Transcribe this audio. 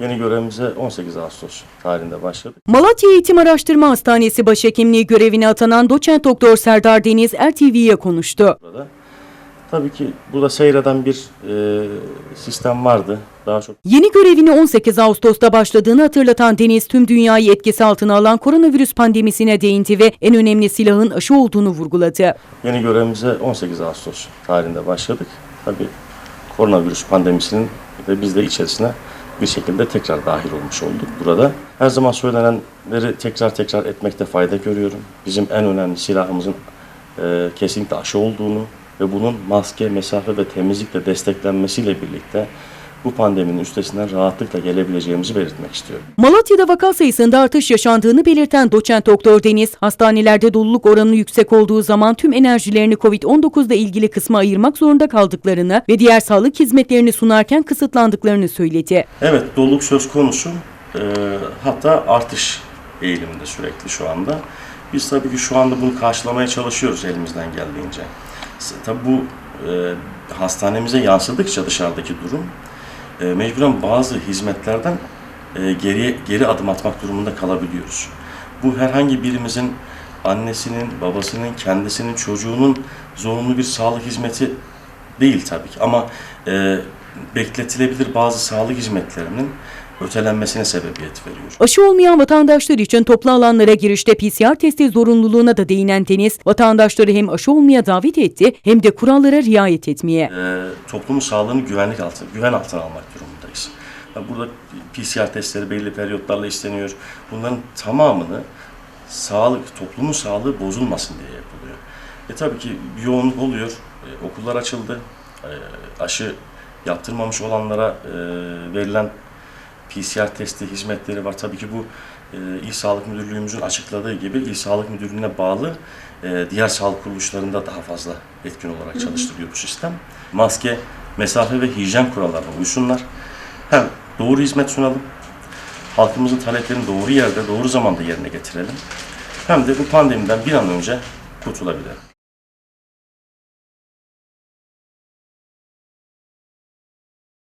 Yeni görevimize 18 Ağustos tarihinde başladık. Malatya Eğitim Araştırma Hastanesi Başhekimliği görevine atanan doçent doktor Serdar Deniz RTV'ye konuştu. Burada. Tabii ki burada seyreden bir e, sistem vardı. Daha çok Yeni görevini 18 Ağustos'ta başladığını hatırlatan Deniz tüm dünyayı etkisi altına alan koronavirüs pandemisine değindi ve en önemli silahın aşı olduğunu vurguladı. yeni görevimize 18 Ağustos tarihinde başladık. Tabii koronavirüs pandemisinin de biz de içerisine bir şekilde tekrar dahil olmuş olduk burada. Her zaman söylenenleri tekrar tekrar etmekte fayda görüyorum. Bizim en önemli silahımızın e, kesinlikle aşı olduğunu ve bunun maske, mesafe ve temizlikle desteklenmesiyle birlikte bu pandeminin üstesinden rahatlıkla gelebileceğimizi belirtmek istiyorum. Malatya'da vaka sayısında artış yaşandığını belirten doçent doktor Deniz, hastanelerde doluluk oranı yüksek olduğu zaman tüm enerjilerini COVID-19 ile ilgili kısma ayırmak zorunda kaldıklarını ve diğer sağlık hizmetlerini sunarken kısıtlandıklarını söyledi. Evet, doluluk söz konusu. Ee, hatta artış eğiliminde sürekli şu anda. Biz tabii ki şu anda bunu karşılamaya çalışıyoruz elimizden geldiğince. Tabii bu e, hastanemize yansıdıkça dışarıdaki durum e, mecburen bazı hizmetlerden e, geriye geri adım atmak durumunda kalabiliyoruz. Bu herhangi birimizin annesinin, babasının, kendisinin, çocuğunun zorunlu bir sağlık hizmeti değil tabii ki ama e, bekletilebilir bazı sağlık hizmetlerinin ötelenmesine sebebiyet veriyor. Aşı olmayan vatandaşlar için toplu alanlara girişte PCR testi zorunluluğuna da değinen Deniz, vatandaşları hem aşı olmaya davet etti hem de kurallara riayet etmeye. E, toplumun sağlığını güvenlik altına, güven altına almak durumundayız. Burada PCR testleri belli periyotlarla isteniyor. Bunların tamamını sağlık, toplumun sağlığı bozulmasın diye yapılıyor. E tabii ki bir yoğunluk oluyor. E, okullar açıldı. E, aşı yaptırmamış olanlara e, verilen PCR testi hizmetleri var. Tabii ki bu e, İl Sağlık Müdürlüğümüzün açıkladığı gibi İl Sağlık Müdürlüğü'ne bağlı e, diğer sağlık kuruluşlarında daha fazla etkin olarak çalıştırıyor bu sistem. Maske, mesafe ve hijyen kurallarına uysunlar. Hem doğru hizmet sunalım, halkımızın taleplerini doğru yerde, doğru zamanda yerine getirelim. Hem de bu pandemiden bir an önce kurtulabilelim.